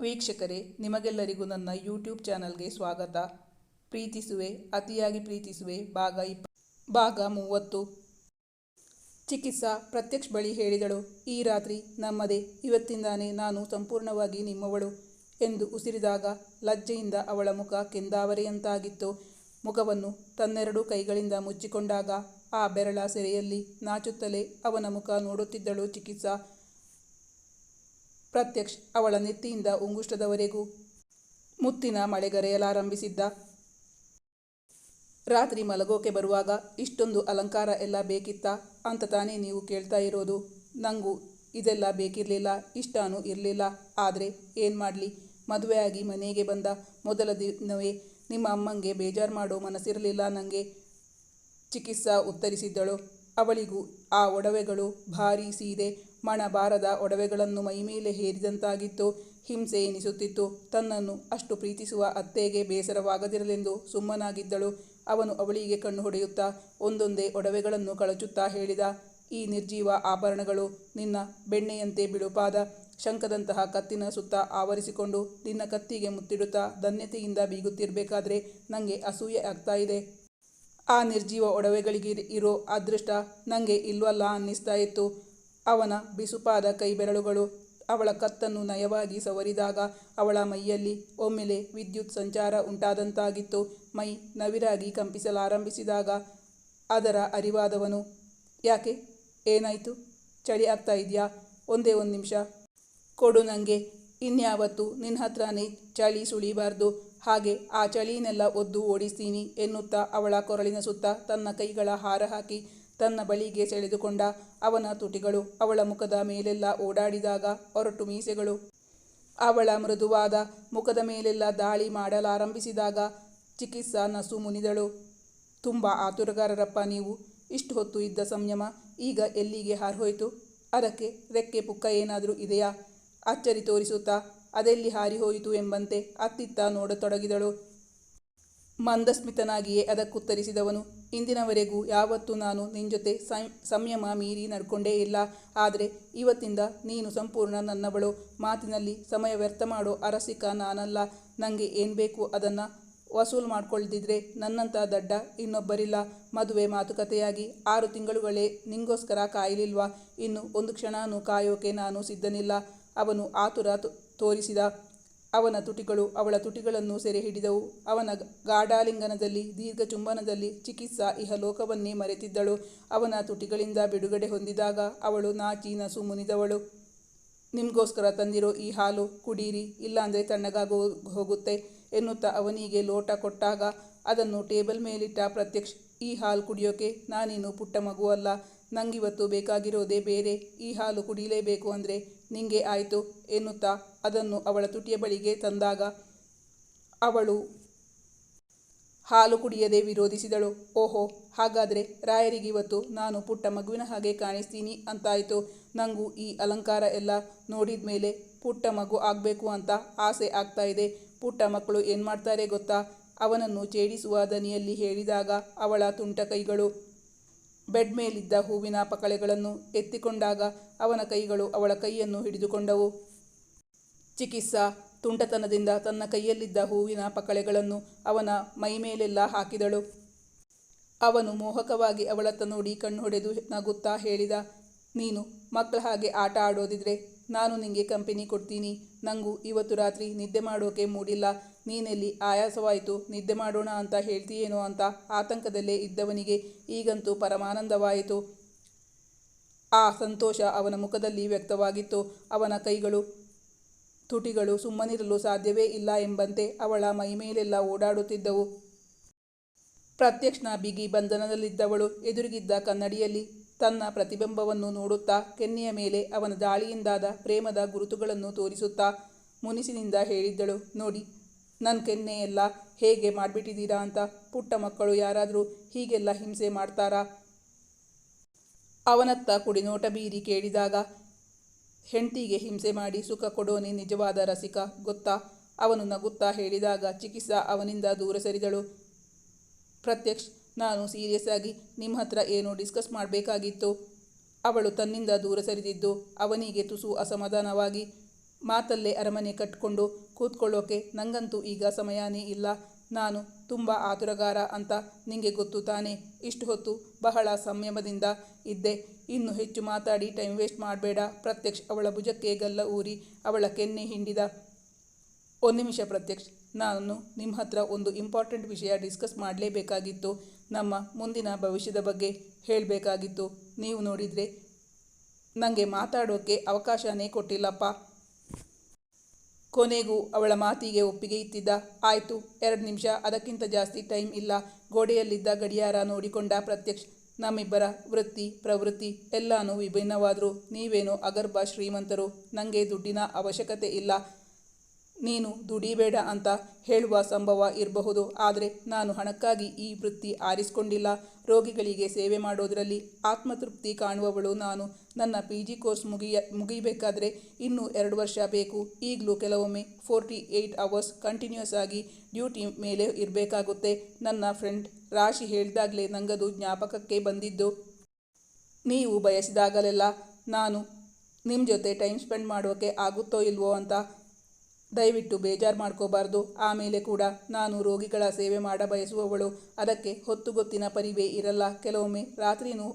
ವೀಕ್ಷಕರೇ, ನಿಮಗೆಲ್ಲರಿಗೂ ನನ್ನ ಯೂಟ್ಯೂಬ್ ಚಾನಲ್ಗೆ ಸ್ವಾಗತ. ಪ್ರೀತಿಸುವೆ, ಅತಿಯಾಗಿ ಪ್ರೀತಿಸುವೆ, ಭಾಗ ಇಪ್ಪ, ಭಾಗ ಮೂವತ್ತು. ಚಿಕಿತ್ಸಾ ಪ್ರತ್ಯಕ್ಷ ಬಳಿ ಹೇಳಿದಳು, ಈ ರಾತ್ರಿ ನಮ್ಮದೇ, ಇವತ್ತಿಂದಾನೇ ನಾನು ಸಂಪೂರ್ಣವಾಗಿ ನಿಮ್ಮವಳು ಎಂದು ಉಸಿರಿದಾಗ ಲಜ್ಜೆಯಿಂದ ಅವಳ ಮುಖ ಕೆಂದಾವರೆಯಂತಾಗಿತ್ತು ಮುಖವನ್ನು ತನ್ನೆರಡು ಕೈಗಳಿಂದ ಮುಚ್ಚಿಕೊಂಡಾಗ ಆ ಬೆರಳ ಸೆರೆಯಲ್ಲಿ ನಾಚುತ್ತಲೇ ಅವನ ಮುಖ ನೋಡುತ್ತಿದ್ದಳು ಚಿಕಿತ್ಸಾ ಪ್ರತ್ಯಕ್ಷ್ ಅವಳ ನೆತ್ತಿಯಿಂದ ಉಂಗುಷ್ಟದವರೆಗೂ ಮುತ್ತಿನ ಮಳೆಗರೆಯಲಾರಂಭಿಸಿದ್ದ. ರಾತ್ರಿ ಮಲಗೋಕೆ ಬರುವಾಗ ಇಷ್ಟೊಂದು ಅಲಂಕಾರ ಎಲ್ಲ ಬೇಕಿತ್ತಾ? ಅಂತ ತಾನೇ ನೀವು ಕೇಳ್ತಾ ಇರೋದು. ನಂಗೂ ಇದೆಲ್ಲ ಬೇಕಿರಲಿಲ್ಲ, ಇಷ್ಟನೂ ಇರಲಿಲ್ಲ. ಆದರೆ ಏನು ಮಾಡಲಿ? ಮದುವೆಯಾಗಿ ಮನೆಗೆ ಬಂದ ಮೊದಲ ದಿನವೇ ನಿಮ್ಮ ಅಮ್ಮಂಗೆ ಬೇಜಾರು ಮಾಡೋ ಮನಸ್ಸಿರಲಿಲ್ಲ ನನಗೆ ಚಿಕಿತ್ಸಾ ಉತ್ತರಿಸಿದ್ದಳು. ಅವಳಿಗೂ ಆ ಒಡವೆಗಳು ಭಾರೀ ಸೀದೆ ಮಣ ಬಾರದ ಒಡವೆಗಳನ್ನು ಮೈಮೇಲೆ ಹೇರಿದಂತಾಗಿತ್ತು. ಹಿಂಸೆ ಎನಿಸುತ್ತಿತ್ತು. ತನ್ನನ್ನು ಅಷ್ಟು ಪ್ರೀತಿಸುವ ಅತ್ತೆಗೆ ಬೇಸರವಾಗದಿರಲೆಂದು ಸುಮ್ಮನಾಗಿದ್ದಳು. ಅವನು ಅವಳಿಗೆ ಕಣ್ಣು ಹೊಡೆಯುತ್ತಾ ಒಂದೊಂದೇ ಒಡವೆಗಳನ್ನು ಕಳಚುತ್ತಾ ಹೇಳಿದ, ಈ ನಿರ್ಜೀವ ಆಭರಣಗಳು ನಿನ್ನ ಬೆಣ್ಣೆಯಂತೆ ಬಿಳುಪಾದ, ಶಂಖದಂತಹ ಕತ್ತಿನ ಸುತ್ತ ಆವರಿಸಿಕೊಂಡು ನಿನ್ನ ಕತ್ತಿಗೆ ಮುತ್ತಿಡುತ್ತಾ ಧನ್ಯತೆಯಿಂದ ಬೀಗುತ್ತಿರಬೇಕಾದ್ರೆ ನನಗೆ ಅಸೂಯೆ ಆಗ್ತಾ ಇದೆ. ಆ ನಿರ್ಜೀವ ಒಡವೆಗಳಿಗೆ ಇರೋ ಅದೃಷ್ಟ ನನಗೆ ಇಲ್ವಲ್ಲ ಅನ್ನಿಸ್ತಾ ಇತ್ತು. ಅವನ ಬಿಸುಪಾದ ಕೈಬೆರಳುಗಳು ಅವಳ ಕತ್ತನ್ನು ನಯವಾಗಿ ಸವರಿದಾಗ ಅವಳ ಮೈಯಲ್ಲಿ ಒಮ್ಮೆಲೆ ವಿದ್ಯುತ್ ಸಂಚಾರ ಉಂಟಾದಂತಾಗಿತ್ತು. ಮೈ ನವಿರಾಗಿ ಕಂಪಿಸಲಾರಂಭಿಸಿದಾಗ ಅದರ ಅರಿವಾದವನು, ಯಾಕೆ? ಏನಾಯಿತು? ಚಳಿ ಆಗ್ತಾ ಇದೆಯಾ? ಒಂದೇ ಒಂದು ನಿಮಿಷ. ಕೊಡು ನನಗೆ ಇನ್ಯಾವತ್ತು ನಿನ್ನ ಹತ್ರನೇ ಚಳಿ ಸುಳಿಬಾರ್ದು. ಹಾಗೆ ಆ ಚಳಿನೆಲ್ಲ ಒದ್ದು ಓಡಿಸ್ತೀನಿ ಎನ್ನುತ್ತಾ ಅವಳ ಕೊರಳಿನ ಸುತ್ತ ತನ್ನ ಕೈಗಳ ಹಾರ ಹಾಕಿ ತನ್ನ ಬಳಿಗೆ ಸೆಳೆದುಕೊಂಡ ಅವನ ತುಟಿಗಳು ಅವಳ ಮುಖದ ಮೇಲೆಲ್ಲ ಓಡಾಡಿದಾಗ ಹೊರಟು ಮೀಸೆಗಳು. ಅವಳ ಮೃದುವಾದ ಮುಖದ ಮೇಲೆಲ್ಲ ದಾಳಿ ಮಾಡಲಾರಂಭಿಸಿದಾಗ ಚಿಕಿತ್ಸಾ ನಸು ಮುನಿದಳು. ತುಂಬ ಆತುರಗಾರರಪ್ಪ ನೀವು. ಇಷ್ಟು ಹೊತ್ತು ಇದ್ದ ಸಂಯಮ ಈಗ ಎಲ್ಲಿಗೆ ಹಾರಿಹೋಯಿತು? ಅದಕ್ಕೆ ರೆಕ್ಕೆ ಪುಕ್ಕ ಏನಾದರೂ ಇದೆಯಾ? ಅಚ್ಚರಿ ತೋರಿಸುತ್ತಾ ಅದೆಲ್ಲಿ ಹಾರಿಹೋಯಿತು ಎಂಬಂತೆ ಅತ್ತಿತ್ತ ನೋಡತೊಡಗಿದಳು. ಮಂದಸ್ಮಿತನಾಗಿಯೇ ಅದಕ್ಕುತ್ತರಿಸಿದವನು, ಇಂದಿನವರೆಗೂ ಯಾವತ್ತೂ ನಾನು ನಿನ್ನ ಜೊತೆ ಸಂಯಮ ಮೀರಿ ನಡ್ಕೊಂಡೇ ಇಲ್ಲ. ಆದರೆ ಇವತ್ತಿಂದ ನೀನು ಸಂಪೂರ್ಣ ನನ್ನವಳು. ಮಾತಿನಲ್ಲಿ ಸಮಯ ವ್ಯರ್ಥ ಮಾಡೋ ಅರಸಿಕ ನಾನಲ್ಲ. ನನಗೆ ಏನು ಬೇಕು ಅದನ್ನು ವಸೂಲು ಮಾಡ್ಕೊಳ್ದಿದ್ರೆ ನನ್ನಂಥ ದಡ್ಡ ಇನ್ನೊಬ್ಬರಿಲ್ಲ. ಮದುವೆ ಮಾತುಕತೆಯಾಗಿ ಆರು ತಿಂಗಳುಗಳೇ ನಿಂಗೋಸ್ಕರ ಕಾಯಲಿಲ್ವಾ? ಇನ್ನು ಒಂದು ಕ್ಷಣನೂ ಕಾಯೋಕೆ ನಾನು ಸಿದ್ಧನಿಲ್ಲ. ಅವನು ಆತುರ ತೋರಿಸಿದ ಅವನ ತುಟಿಗಳು ಅವಳ ತುಟಿಗಳನ್ನು ಸೆರೆ ಹಿಡಿದವು ಅವನ ಗಾಢಾಲಿಂಗನದಲ್ಲಿ, ದೀರ್ಘ ಚುಂಬನದಲ್ಲಿ ಚಿಕಿತ್ಸಾ ಇಹಲೋಕವನ್ನೇ ಮರೆತಿದ್ದಳು. ಅವನ ತುಟಿಗಳಿಂದ ಬಿಡುಗಡೆ ಹೊಂದಿದಾಗ ಅವಳು ನಾಚಿ ನಸು ಮುನಿದವಳು. ನಿಮಗೋಸ್ಕರ ತಂದಿರೋ ಈ ಹಾಲು ಕುಡೀರಿ, ಇಲ್ಲಾಂದರೆ ತಣ್ಣಗಾಗೋ ಹೋಗುತ್ತೆ ಎನ್ನುತ್ತಾ ಅವನಿಗೆ ಲೋಟ ಕೊಟ್ಟಾಗ, ಅದನ್ನು ಟೇಬಲ್ ಮೇಲಿಟ್ಟ ಪ್ರತ್ಯಕ್ಷ, ಈ ಹಾಲು ಕುಡಿಯೋಕೆ ನಾನೇನು ಪುಟ್ಟ ಮಗುವಲ್ಲ ನಂಗಿವತ್ತು ಬೇಕಾಗಿರೋದೇ ಬೇರೆ, ಈ ಹಾಲು ಕುಡಿಲೇಬೇಕು ಅಂದರೆ ನಿಂಗೆ ಆಯಿತು ಎನ್ನುತ್ತಾ ಅದನ್ನು ಅವಳ ತುಟಿಯ ಬಳಿಗೆ ತಂದಾಗ ಅವಳು ಹಾಲು ಕುಡಿಯದೆ ವಿರೋಧಿಸಿದಳು. ಓಹೋ, ಹಾಗಾದರೆ ರಾಯರಿಗೆ ಇವತ್ತು ನಾನು ಪುಟ್ಟ ಮಗುವಿನ ಹಾಗೆ ಕಾಣಿಸ್ತೀನಿ ಅಂತಾಯಿತು. ನನಗೂ ಈ ಅಲಂಕಾರ ಎಲ್ಲ ನೋಡಿದ ಮೇಲೆ ಪುಟ್ಟ ಮಗು ಆಗಬೇಕು ಅಂತ ಆಸೆ ಆಗ್ತಾ ಇದೆ. ಪುಟ್ಟ ಮಕ್ಕಳು ಏನು ಮಾಡ್ತಾರೆ ಗೊತ್ತಾ? ಅವನನ್ನು ಛೇಡಿಸುವ ದನಿಯಲ್ಲಿ ಹೇಳಿದಾಗ ಅವಳ ತುಂಟ ಕೈಗಳು ಬೆಡ್ ಮೇಲಿದ್ದ ಹೂವಿನ ಪಕಳೆಗಳನ್ನು ಎತ್ತಿಕೊಂಡಾಗ ಅವನ ಕೈಗಳು ಅವಳ ಕೈಯನ್ನು ಹಿಡಿದುಕೊಂಡವು. ಚಿಕಿತ್ಸಾ ತುಂಟತನದಿಂದ ತನ್ನ ಕೈಯಲ್ಲಿದ್ದ ಹೂವಿನ ಪಕಳೆಗಳನ್ನು ಅವನ ಮೈಮೇಲೆಲ್ಲ ಹಾಕಿದಳು. ಅವನು ಮೋಹಕವಾಗಿ ಅವಳತ್ತ ನೋಡಿ ಕಣ್ಣು ಹೊಡೆದು ನಗುತ್ತಾ ಹೇಳಿದ, ನೀನು ಮಕ್ಕಳ ಹಾಗೆ ಆಟ ಆಡೋದಿದ್ರೆ ನಾನು ನಿಂಗೆ ಕಂಪನಿ ಕೊಡ್ತೀನಿ. ನನಗೂ ಇವತ್ತು ರಾತ್ರಿ ನಿದ್ದೆ ಮಾಡೋಕೆ ಮೂಡಿಲ್ಲ. ನೀನೆಲ್ಲಿ ಆಯಾಸವಾಯಿತು, ನಿದ್ದೆ ಮಾಡೋಣ ಅಂತ ಹೇಳ್ತೀಯೇನೋ ಅಂತ ಆತಂಕದಲ್ಲೇ ಇದ್ದವನಿಗೆ ಈಗಂತೂ ಪರಮಾನಂದವಾಯಿತು. ಆ ಸಂತೋಷ ಅವನ ಮುಖದಲ್ಲಿ ವ್ಯಕ್ತವಾಗಿತ್ತು. ಅವನ ಕೈಗಳು, ತುಟಿಗಳು ಸುಮ್ಮನಿರಲು ಸಾಧ್ಯವೇ ಇಲ್ಲ ಎಂಬಂತೆ ಅವಳ ಮೈಮೇಲೆಲ್ಲ ಓಡಾಡುತ್ತಿದ್ದವು. ಪ್ರತ್ಯಕ್ಷನ ಬಿಗಿ ಬಂಧನದಲ್ಲಿದ್ದವಳು, ಎದುರಿಗಿದ್ದ ಕನ್ನಡಿಯಲ್ಲಿ ತನ್ನ ಪ್ರತಿಬಿಂಬವನ್ನು ನೋಡುತ್ತಾ ಕೆನ್ನೆಯ ಮೇಲೆ ಅವನ ದಾಳಿಯಿಂದಾದ ಪ್ರೇಮದ ಗುರುತುಗಳನ್ನು ತೋರಿಸುತ್ತಾ ಮುನಿಸಿನಿಂದ ಹೇಳಿದ್ದಳು, ನೋಡಿ ನನ್ನ ಕೆನ್ನೆ ಎಲ್ಲ ಹೇಗೆ ಮಾಡಿಬಿಟ್ಟಿದ್ದೀರಾ ಅಂತ ಪುಟ್ಟ ಮಕ್ಕಳು ಯಾರಾದರೂ ಹೀಗೆಲ್ಲ ಹಿಂಸೆ ಮಾಡ್ತಾರಾ? ಅವನತ್ತ ಕುಡಿನೋಟ ಬೀರಿ ಕೇಳಿದಾಗ, ಹೆಂಡತಿಗೆ ಹಿಂಸೆ ಮಾಡಿ ಸುಖ ಕೊಡೋನೆ ನಿಜವಾದ ರಸಿಕ, ಗೊತ್ತಾ? ಅವನು ನಗುತ್ತಾ ಹೇಳಿದಾಗ ಚಿಕಿತ್ಸಾ ಅವನಿಂದ ದೂರ ಸರಿದಳು. ಪ್ರತ್ಯಕ್ಷ್ ನಾನು ಸೀರಿಯಸ್ ಆಗಿ ನಿಮ್ಮ ಹತ್ರ ಏನೋ ಡಿಸ್ಕಸ್ ಮಾಡಬೇಕಾಗಿತ್ತು. ಅವಳು ತನ್ನಿಂದ ದೂರ ಸರಿದಿದ್ದು, ಅವನಿಗೆ ತುಸು ಅಸಮಾಧಾನವಾಗಿ ಮಾತಲ್ಲೇ ಅರಮನೆ ಕಟ್ಕೊಂಡು ಕೂತ್ಕೊಳ್ಳೋಕೆ ನಂಗಂತೂ ಈಗ ಸಮಯನೇ ಇಲ್ಲ. ನಾನು ತುಂಬ ಆತುರಗಾರ ಅಂತ ನಿಂಗೆ ಗೊತ್ತು ತಾನೆ? ಇಷ್ಟು ಹೊತ್ತು ಬಹಳ ಸಂಯಮದಿಂದ ಇದ್ದೆ. ಇನ್ನು ಹೆಚ್ಚು ಮಾತಾಡಿ ಟೈಮ್ ವೇಸ್ಟ್ ಮಾಡಬೇಡ. ಪ್ರತ್ಯಕ್ಷ್, ಅವಳ ಭುಜಕ್ಕೆ ಗಲ್ಲ ಊರಿ ಅವಳ ಕೆನ್ನೆ ಹಿಂಡಿದ. ಒಂದು ನಿಮಿಷ ಪ್ರತ್ಯಕ್ಷ್, ನಾನು ನಿಮ್ಮ ಹತ್ರ ಒಂದು ಇಂಪಾರ್ಟೆಂಟ್ ವಿಷಯ ಡಿಸ್ಕಸ್ ಮಾಡಲೇಬೇಕಾಗಿತ್ತು. ನಮ್ಮ ಮುಂದಿನ ಭವಿಷ್ಯದ ಬಗ್ಗೆ ಹೇಳಬೇಕಾಗಿತ್ತು. ನೀವು ನೋಡಿದರೆ ನನಗೆ ಮಾತಾಡೋಕ್ಕೆ ಅವಕಾಶನೇ ಕೊಟ್ಟಿಲ್ಲಪ್ಪ. ಕೊನೆಗೂ ಅವಳ ಮಾತಿಗೆ ಒಪ್ಪಿಗೆ ಇತ್ತಿದ್ದ ಆಯಿತು, ಎರಡು ನಿಮಿಷ, ಅದಕ್ಕಿಂತ ಜಾಸ್ತಿ ಟೈಮ್ ಇಲ್ಲ. ಗೋಡೆಯಲ್ಲಿದ್ದ ಗಡಿಯಾರ ನೋಡಿಕೊಂಡ ಪ್ರತ್ಯಕ್ಷ, ನಮ್ಮಿಬ್ಬರ ವೃತ್ತಿ, ಪ್ರವೃತ್ತಿ ಎಲ್ಲಾನು ವಿಭಿನ್ನವಾದರೂ. ನೀವೇನೋ ಅಗರ್ಭ ಶ್ರೀಮಂತರು ನನಗೆ ದುಡ್ಡಿನ ಅವಶ್ಯಕತೆ ಇಲ್ಲ. ನೀನು ದುಡಿಬೇಡ ಅಂತ ಹೇಳುವ ಸಂಭವ ಇರಬಹುದು. ಆದರೆ ನಾನು ಹಣಕ್ಕಾಗಿ ಈ ವೃತ್ತಿ ಆರಿಸಿಕೊಂಡಿಲ್ಲ. ರೋಗಿಗಳಿಗೆ ಸೇವೆ ಮಾಡೋದರಲ್ಲಿ ಆತ್ಮತೃಪ್ತಿ ಕಾಣುವವಳು ನಾನು. ನನ್ನ ಪಿ ಜಿ ಕೋರ್ಸ್ ಮುಗಿಯ, ಮುಗಿಬೇಕಾದ್ರೆ ಇನ್ನೂ ಎರಡು ವರ್ಷ ಬೇಕು. ಈಗಲೂ ಕೆಲವೊಮ್ಮೆ ಫೋರ್ಟಿ ಏಯ್ಟ್ ಅವರ್ಸ್ ಕಂಟಿನ್ಯೂಸ್ ಆಗಿ ಡ್ಯೂಟಿ ಮೇಲೆ ಇರಬೇಕಾಗುತ್ತೆ. ನನ್ನ ಫ್ರೆಂಡ್ ರಾಶಿ ಹೇಳಿದಾಗಲೇ ನಂಗದು ಜ್ಞಾಪಕಕ್ಕೆ ಬಂದಿದ್ದು, ನೀವು ಬಯಸಿದಾಗಲೆಲ್ಲ ನಾನು ನಿಮ್ಮ ಜೊತೆ ಟೈಮ್ ಸ್ಪೆಂಡ್ ಮಾಡೋಕ್ಕೆ ಆಗುತ್ತೋ ಇಲ್ವೋ ಅಂತ ದಯವಿಟ್ಟು ಬೇಜಾರು ಮಾಡ್ಕೋಬಾರ್ದು. ಆಮೇಲೆ ಕೂಡ ನಾನು ರೋಗಿಗಳ ಸೇವೆ ಮಾಡ ಬಯಸುವವಳು. ಅದಕ್ಕೆ ಹೊತ್ತುಗೊತ್ತಿನ ಪರಿವೇ ಇರಲ್ಲ. ಕೆಲವೊಮ್ಮೆ ರಾತ್ರಿನೂ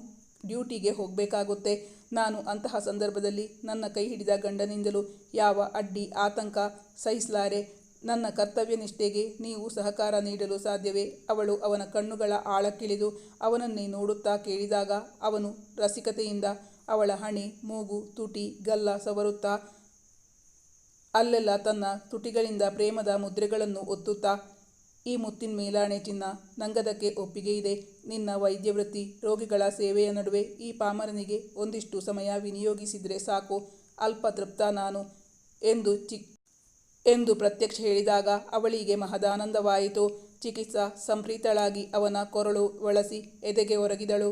ಡ್ಯೂಟಿಗೆ ಹೋಗಬೇಕಾಗುತ್ತೆ. ನಾನು ಅಂತಹ ಸಂದರ್ಭದಲ್ಲಿ ನನ್ನ ಕೈ ಹಿಡಿದ ಗಂಡನಿಂದಲೂ ಯಾವ ಅಡ್ಡಿ, ಆತಂಕ ಸಹಿಸಲಾರೆ. ನನ್ನ ಕರ್ತವ್ಯ ನಿಷ್ಠೆಗೆ ನೀವು ಸಹಕಾರ ನೀಡಲು ಸಾಧ್ಯವೇ? ಅವಳು ಅವನ ಕಣ್ಣುಗಳ ಆಳಕ್ಕಿಳಿದು ಅವನನ್ನೇ ನೋಡುತ್ತಾ ಕೇಳಿದಾಗ ಅವನು ರಸಿಕತೆಯಿಂದ ಅವಳ ಹಣೆ, ಮೂಗು, ತುಟಿ, ಗಲ್ಲ ಸವರುತ್ತಾ ಅಲ್ಲೆಲ್ಲ ತನ್ನ ತುಟಿಗಳಿಂದ ಪ್ರೇಮದ ಮುದ್ರೆಗಳನ್ನು ಒತ್ತುತ್ತಾ, ಈ ಮುತ್ತಿನ ಮೇಲಾಣೆ ಚಿನ್ನ ನಂಗದಕ್ಕೆ ಒಪ್ಪಿಗೆ ಇದೆ. ನಿನ್ನ ವೈದ್ಯವೃತ್ತಿ ರೋಗಿಗಳ ಸೇವೆಯ ನಡುವೆ ಈ ಪಾಮರನಿಗೆ ಒಂದಿಷ್ಟು ಸಮಯ ವಿನಿಯೋಗಿಸಿದರೆ ಸಾಕು, ಅಲ್ಪ ತೃಪ್ತ ನಾನು ಎಂದು ಚಿ ಎಂದು ಪ್ರತ್ಯಕ್ಷ ಹೇಳಿದಾಗ ಅವಳಿಗೆ ಮಹದಾನಂದವಾಯಿತು. ಚಿಕಿತ್ಸಾ ಸಂಪ್ರೀತಳಾಗಿ ಅವನ ಕೊರಳು ಒಳಸಿ ಎದೆಗೆ ಒರಗಿದಳು.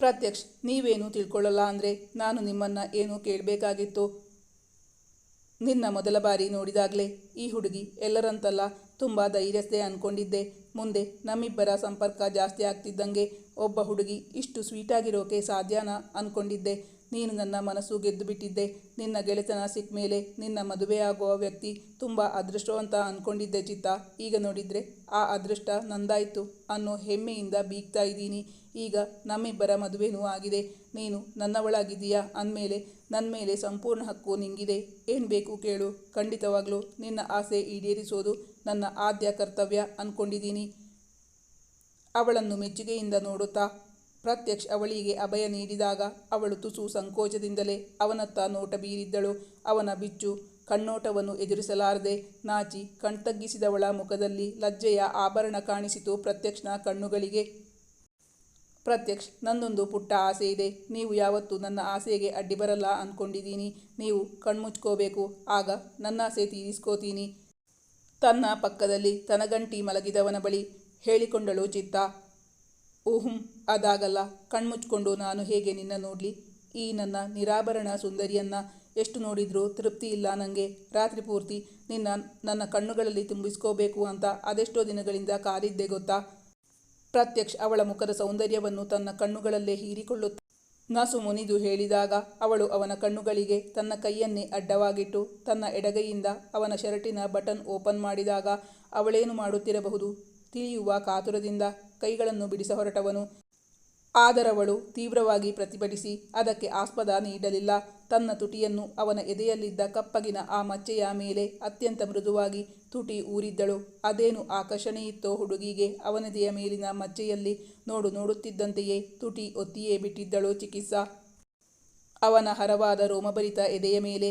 ಪ್ರತ್ಯಕ್ಷ್, ನೀವೇನು ತಿಳ್ಕೊಳ್ಳಲ್ಲ ಅಂದರೆ ನಾನು ನಿಮ್ಮನ್ನು ಏನು ಕೇಳಬೇಕಾಗಿತ್ತು? ನಿನ್ನ ಮೊದಲ ಬಾರಿ ನೋಡಿದಾಗಲೇ ಈ ಹುಡುಗಿ ಎಲ್ಲರಂತಲ್ಲ ತುಂಬ ಧೈರ್ಯಸ್ಥೆ ಅಂದ್ಕೊಂಡಿದ್ದೆ ಮುಂದೆ ನಮ್ಮಿಬ್ಬರ ಸಂಪರ್ಕ ಜಾಸ್ತಿ ಆಗ್ತಿದ್ದಂಗೆ ಒಬ್ಬ ಹುಡುಗಿ ಇಷ್ಟು ಸ್ವೀಟಾಗಿರೋಕೆ ಸಾಧ್ಯನಾ ಅಂದ್ಕೊಂಡಿದ್ದೆ ನೀನು ನನ್ನ ಮನಸ್ಸು ಗೆದ್ದು ಬಿಟ್ಟಿದ್ದೆ ನಿನ್ನ ಗೆಳೆತನ ಸಿಕ್ಕ ಮೇಲೆ ನಿನ್ನ ಮದುವೆಯಾಗುವ ವ್ಯಕ್ತಿ ತುಂಬ ಅದೃಷ್ಟವಂತ ಅಂದ್ಕೊಂಡಿದ್ದೆ ಚಿತ್ತ. ಈಗ ನೋಡಿದರೆ ಆ ಅದೃಷ್ಟ ನಂದಾಯಿತು ಅನ್ನೋ ಹೆಮ್ಮೆಯಿಂದ ಬೀಗ್ತಾ ಇದ್ದೀನಿ. ಈಗ ನಮ್ಮಿಬ್ಬರ ಮದುವೆನೂ ಆಗಿದೆ. ನೀನು ನನ್ನವಳಾಗಿದ್ದೀಯಾ? ಅಂದಮೇಲೆ ನನ್ನ ಮೇಲೆ ಸಂಪೂರ್ಣ ಹಕ್ಕು ನಿಂಗಿದೆ. ಏನು ಬೇಕು ಕೇಳು. ಖಂಡಿತವಾಗ್ಲೂ ನಿನ್ನ ಆಸೆ ಈಡೇರಿಸೋದು ನನ್ನ ಆದ್ಯ ಕರ್ತವ್ಯ ಅಂದ್ಕೊಂಡಿದ್ದೀನಿ ಅವಳನ್ನು ಮೆಚ್ಚುಗೆಯಿಂದ ನೋಡುತ್ತಾ ಪ್ರತ್ಯಕ್ಷ ಅವಳಿಗೆ ಅಭಯ ನೀಡಿದಾಗ ಅವಳು ತುಸು ಸಂಕೋಚದಿಂದಲೇ ಅವನತ್ತ ನೋಟ ಬೀರಿದ್ದಳು. ಅವನ ಬಿಚ್ಚು ಕಣ್ಣೋಟವನ್ನು ಎದುರಿಸಲಾರದೆ ನಾಚಿ ಕಣ್ತಗ್ಗಿಸಿದವಳ ಮುಖದಲ್ಲಿ ಲಜ್ಜೆಯ ಆಭರಣ ಕಾಣಿಸಿತು ಪ್ರತ್ಯಕ್ಷನ ಕಣ್ಣುಗಳಿಗೆ. ಪ್ರತ್ಯಕ್ಷ್ ನನ್ನೊಂದು ಪುಟ್ಟ ಆಸೆ ಇದೆ. ನೀವು ಯಾವತ್ತೂ ನನ್ನ ಆಸೆಗೆ ಅಡ್ಡಿ ಬರಲ್ಲ ಅಂದ್ಕೊಂಡಿದ್ದೀನಿ ನೀವು ಕಣ್ಮುಚ್ಕೋಬೇಕು. ಆಗ ನನ್ನ ಆಸೆ ತೀರಿಸ್ಕೋತೀನಿ. ತನ್ನ ಪಕ್ಕದಲ್ಲಿ ತನಗಂಟಿ ಮಲಗಿದವನ ಬಳಿ ಹೇಳಿಕೊಂಡಳು ಚಿತ್ತ. ಊಹುಂ ಅದಾಗಲ್ಲ. ಕಣ್ಮುಚ್ಕೊಂಡು ನಾನು ಹೇಗೆ ನಿನ್ನ ನೋಡಲಿ? ಈ ನನ್ನ ನಿರಾಭರಣ ಸುಂದರಿಯನ್ನ ಎಷ್ಟು ನೋಡಿದ್ರೂ ತೃಪ್ತಿ ಇಲ್ಲ ನನಗೆ ರಾತ್ರಿ ಪೂರ್ತಿ ನಿನ್ನ ನನ್ನ ಕಣ್ಣುಗಳಲ್ಲಿ ತುಂಬಿಸ್ಕೋಬೇಕು ಅಂತ ಅದೆಷ್ಟೋ ದಿನಗಳಿಂದ ಕಾದಿದ್ದೆ ಗೊತ್ತಾ? ಪ್ರತ್ಯಕ್ಷ್ ಅವಳ ಮುಖದ ಸೌಂದರ್ಯವನ್ನು ತನ್ನ ಕಣ್ಣುಗಳಲ್ಲೇ ಹೀರಿಕೊಳ್ಳುತ್ತ ನಾಸು ಮುನಿದು ಹೇಳಿದಾಗ ಅವಳು ಅವನ ಕಣ್ಣುಗಳಿಗೆ ತನ್ನ ಕೈಯನ್ನೇ ಅಡ್ಡವಾಗಿಟ್ಟು ತನ್ನ ಎಡಗೈಯಿಂದ ಅವನ ಶರ್ಟಿನ ಬಟನ್ ಓಪನ್ ಮಾಡಿದಾಗ ಅವಳೇನು ಮಾಡುತ್ತಿರಬಹುದು? ತಿಳಿಯುವ ಕಾತುರದಿಂದ ಕೈಗಳನ್ನು ಬಿಡಿಸ ಹೊರಟವನು ಆದರವಳು ತೀವ್ರವಾಗಿ ಪ್ರತಿಭಟಿಸಿ ಅದಕ್ಕೆ ಆಸ್ಪದ ನೀಡಲಿಲ್ಲ ತನ್ನ ತುಟಿಯನ್ನು ಅವನ ಎದೆಯಲ್ಲಿದ್ದ ಕಪ್ಪಗಿನ ಆ ಮಚ್ಚೆಯ ಮೇಲೆ ಅತ್ಯಂತ ಮೃದುವಾಗಿ ತುಟಿ ಊರಿದ್ದಳು. ಅದೇನು ಆಕರ್ಷಣೆಯಿತ್ತೋ ಹುಡುಗಿಗೆ ಅವನದೆಯ ಮೇಲಿನ ಮಚ್ಚೆಯಲ್ಲಿ ನೋಡು ನೋಡುತ್ತಿದ್ದಂತೆಯೇ ತುಟಿ ಒತ್ತಿಯೇ ಬಿಟ್ಟಿದ್ದಳು ಚಿಕಿತ್ಸಾ. ಅವನ ಹರವಾದ ರೋಮಭರಿತ ಎದೆಯ ಮೇಲೆ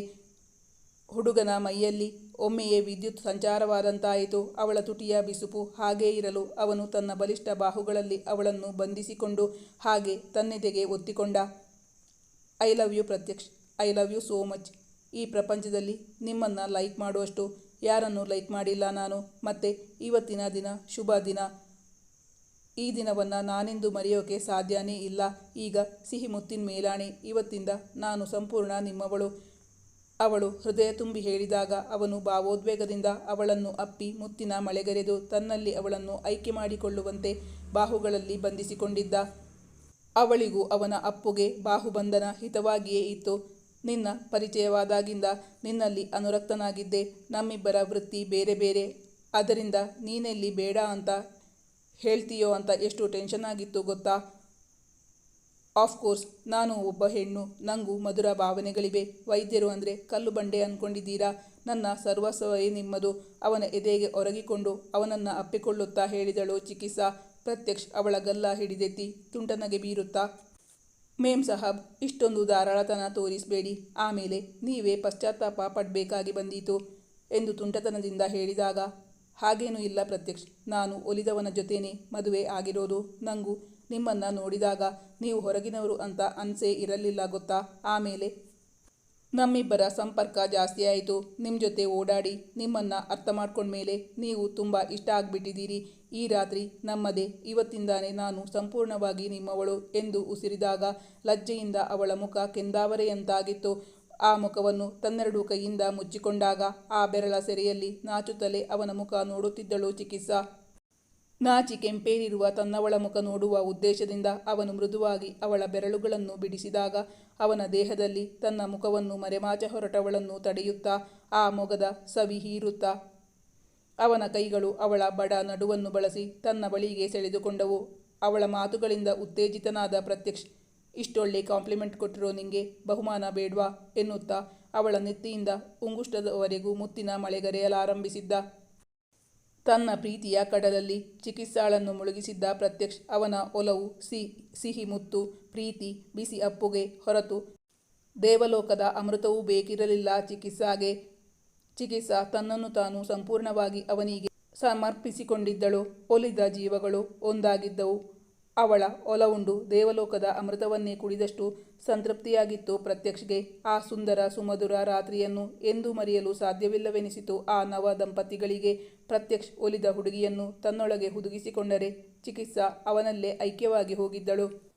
ಹುಡುಗನ ಮೈಯಲ್ಲಿ ಒಮ್ಮೆಯೇ ವಿದ್ಯುತ್ ಸಂಚಾರವಾದಂತಾಯಿತು. ಅವಳ ತುಟಿಯ ಬಿಸುಪು ಹಾಗೇ ಇರಲು ಅವನು ತನ್ನ ಬಲಿಷ್ಠ ಬಾಹುಗಳಲ್ಲಿ ಅವಳನ್ನು ಬಂಧಿಸಿಕೊಂಡು ಹಾಗೆ ತನ್ನೆದೆಗೆ ಒತ್ತಿಕೊಂಡ I love you Pratyaksh, I love you so much. ಈ ಪ್ರಪಂಚದಲ್ಲಿ ನಿಮ್ಮನ್ನು ಲೈಕ್ ಮಾಡುವಷ್ಟು ಯಾರನ್ನು ಲೈಕ್ ಮಾಡಿಲ್ಲ ನಾನು. ಮತ್ತೆ ಇವತ್ತಿನ ದಿನ, ಶುಭ ದಿನ. ಈ ದಿನವನ್ನು ನಾನೆಂದು ಮರೆಯೋಕೆ ಸಾಧ್ಯನೇ ಇಲ್ಲ. ಈಗ ಸಿಹಿ ಮುತ್ತಿನ ಮೇಲಾಣೆ, ಇವತ್ತಿಂದ ನಾನು ಸಂಪೂರ್ಣ ನಿಮ್ಮವಳು. ಅವಳು ಹೃದಯ ತುಂಬಿ ಹೇಳಿದಾಗ ಅವನು ಭಾವೋದ್ವೇಗದಿಂದ ಅವಳನ್ನು ಅಪ್ಪಿ ಮುತ್ತಿನ ಮಳೆಗರೆದು ತನ್ನಲ್ಲಿ ಅವಳನ್ನು ಆಯ್ಕೆ ಮಾಡಿಕೊಳ್ಳುವಂತೆ ಬಾಹುಗಳಲ್ಲಿ ಬಂಧಿಸಿಕೊಂಡಿದ್ದ. ಅವಳಿಗೂ ಅವನ ಅಪ್ಪುಗೆ ಬಾಹುಬಂಧನ ಹಿತವಾಗಿಯೇ ಇತ್ತು. ನಿನ್ನ ಪರಿಚಯವಾದಾಗಿಂದ ನಿನ್ನಲ್ಲಿ ಅನುರಕ್ತನಾಗಿದ್ದೆ. ನಮ್ಮಿಬ್ಬರ ವೃತ್ತಿ ಬೇರೆ ಬೇರೆ. ಅದರಿಂದ ನೀನೆಲ್ಲಿ ಬೇಡ ಅಂತ ಹೇಳ್ತೀಯೋ ಅಂತ ಎಷ್ಟು ಟೆನ್ಷನ್ ಆಗಿತ್ತು ಗೊತ್ತಾ? ಆಫ್ಕೋರ್ಸ್ ನಾನು ಒಬ್ಬ ಹೆಣ್ಣು, ನಂಗೂ ಮಧುರ ಭಾವನೆಗಳಿವೆ. ವೈದ್ಯರು ಅಂದರೆ, ಕಲ್ಲು ಬಂಡೆ ಅಂದ್ಕೊಂಡಿದ್ದೀರಾ ನನ್ನ ಸರ್ವಸ್ವವೇ ನಿಮ್ಮದು. ಅವನ ಎದೆಗೆ ಒರಗಿಕೊಂಡು, ಅವನನ್ನು ಅಪ್ಪಿಕೊಳ್ಳುತ್ತಾ ಹೇಳಿದಳು ಚಿಕಿತ್ಸಾ. ಪ್ರತ್ಯಕ್ಷ್, ಅವಳ ಗಲ್ಲ ಹಿಡಿದೆತ್ತಿ, ತುಂಟನಗೆ ಬೀರುತ್ತಾ. ಮೇಮ್ ಸಾಹಬ್, ಇಷ್ಟೊಂದು ಧಾರಾಳತನ ತೋರಿಸಬೇಡಿ. ಆಮೇಲೆ, ನೀವೇ ಪಶ್ಚಾತ್ತಾಪ ಪಡಬೇಕಾಗಿ ಬಂದೀತು, ಎಂದು ತುಂಟತನದಿಂದ ಹೇಳಿದಾಗ, ಹಾಗೇನೂ ಇಲ್ಲ ಪ್ರತ್ಯಕ್ಷ್, ನಾನು ಒಲಿದವನ ಜೊತೆನೇ ಮದುವೆ ಆಗಿರೋದು, ನಂಗೂ ನಿಮ್ಮನ್ನು ನೋಡಿದಾಗ ನೀವು ಹೊರಗಿನವರು ಅಂತ ಅನ್ಸೇ ಇರಲಿಲ್ಲ ಗೊತ್ತಾ? ಆಮೇಲೆ, ನಮ್ಮಿಬ್ಬರ ಸಂಪರ್ಕ ಜಾಸ್ತಿ ಆಯಿತು. ನಿಮ್ಮ ಜೊತೆ ಓಡಾಡಿ ನಿಮ್ಮನ್ನು ಅರ್ಥ ಮಾಡ್ಕೊಂಡ್ಮೇಲೆ ನೀವು ತುಂಬ ಇಷ್ಟ ಆಗಿಬಿಟ್ಟಿದ್ದೀರಿ. ಈ ರಾತ್ರಿ ನಮ್ಮದೇ. ಇವತ್ತಿಂದಾನೇ ನಾನು ಸಂಪೂರ್ಣವಾಗಿ ನಿಮ್ಮವಳು ಎಂದು ಉಸಿರಿದಾಗ ಲಜ್ಜೆಯಿಂದ ಅವಳ ಮುಖ ಕೆಂದಾವರೆಯಂತಾಗಿತ್ತು ಆ ಮುಖವನ್ನು ತನ್ನೆರಡು ಕೈಯಿಂದ ಮುಚ್ಚಿಕೊಂಡಾಗ ಆ ಬೆರಳ ಸೆರೆಯಲ್ಲಿ ನಾಚುತ್ತಲೇ ಅವನ ಮುಖ ನೋಡುತ್ತಿದ್ದಳು ಚಿಕಿತ್ಸಾ. ನಾಚಿ ಕೆಂಪೇರಿರುವ ತನ್ನವಳ ಮುಖ ನೋಡುವ ಉದ್ದೇಶದಿಂದ ಅವನು ಮೃದುವಾಗಿ ಅವಳ ಬೆರಳುಗಳನ್ನು ಬಿಡಿಸಿದಾಗ ಅವನ ದೇಹದಲ್ಲಿ ತನ್ನ ಮುಖವನ್ನು ಮರೆಮಾಚ ಹೊರಟವಳನ್ನು ತಡೆಯುತ್ತಾ ಆ ಮೊಗದ ಸವಿ ಹೀರುತ್ತಾ ಅವನ ಕೈಗಳು ಅವಳ ಬಡ ನಡುವನ್ನು ಬಳಸಿ ತನ್ನ ಬಳಿಗೆ ಸೆಳೆದುಕೊಂಡವು. ಅವಳ ಮಾತುಗಳಿಂದ ಉತ್ತೇಜಿತನಾದ ಪ್ರತ್ಯಕ್ಷ, ಇಷ್ಟೊಳ್ಳೆ ಕಾಂಪ್ಲಿಮೆಂಟ್ ಕೊಟ್ಟಿರೋ ನಿಂಗೆ ಬಹುಮಾನ ಬೇಡ್ವಾ? ಎನ್ನುತ್ತಾ ಅವಳ ನೆತ್ತಿಯಿಂದ ಉಂಗುಷ್ಟದವರೆಗೂ ಮುತ್ತಿನ ಮಳೆಗರೆಯಲಾರಂಭಿಸಿದ್ದ ತನ್ನ ಪ್ರೀತಿಯ ಕಡಲಲ್ಲಿ ಚಿಕಿತ್ಸಾಳನ್ನು ಮುಳುಗಿಸಿದ್ದ ಪ್ರತ್ಯಕ್ಷ್ ಅವನ ಒಲವು ಸಿ, ಸಿಹಿ ಮುತ್ತು, ಪ್ರೀತಿ, ಬಿಸಿ ಅಪ್ಪುಗೆ ಹೊರತು ದೇವಲೋಕದ ಅಮೃತವೂ ಬೇಕಿರಲಿಲ್ಲ. ಚಿಕಿತ್ಸಾಗೆ, ಚಿಕಿತ್ಸಾ ತನ್ನನ್ನು ತಾನು ಸಂಪೂರ್ಣವಾಗಿ ಅವನಿಗೆ ಸಮರ್ಪಿಸಿಕೊಂಡಿದ್ದಳು. ಒಲಿದ ಜೀವಗಳು ಒಂದಾಗಿದ್ದವು. ಅವಳ ಒಲವುಂಡು ದೇವಲೋಕದ ಅಮೃತವನ್ನೇ ಕುಡಿದಷ್ಟು ಸಂತೃಪ್ತಿಯಾಗಿತ್ತು ಪ್ರತ್ಯಕ್ಷಗೆ. ಆ ಸುಂದರ ಸುಮಧುರ ರಾತ್ರಿಯನ್ನು ಎಂದೂ ಮರೆಯಲು ಸಾಧ್ಯವಿಲ್ಲವೆನಿಸಿತು. ಆ ನವ ದಂಪತಿಗಳಿಗೆ ಪ್ರತ್ಯಕ್ಷ್ ಒಲಿದ ಹುಡುಗಿಯನ್ನು ತನ್ನೊಳಗೆ ಹುದುಗಿಸಿಕೊಂಡರೆ ಚಿಕಿತ್ಸಾ ಅವನಲ್ಲೇ ಐಕ್ಯವಾಗಿ ಹೋಗಿದ್ದಳು.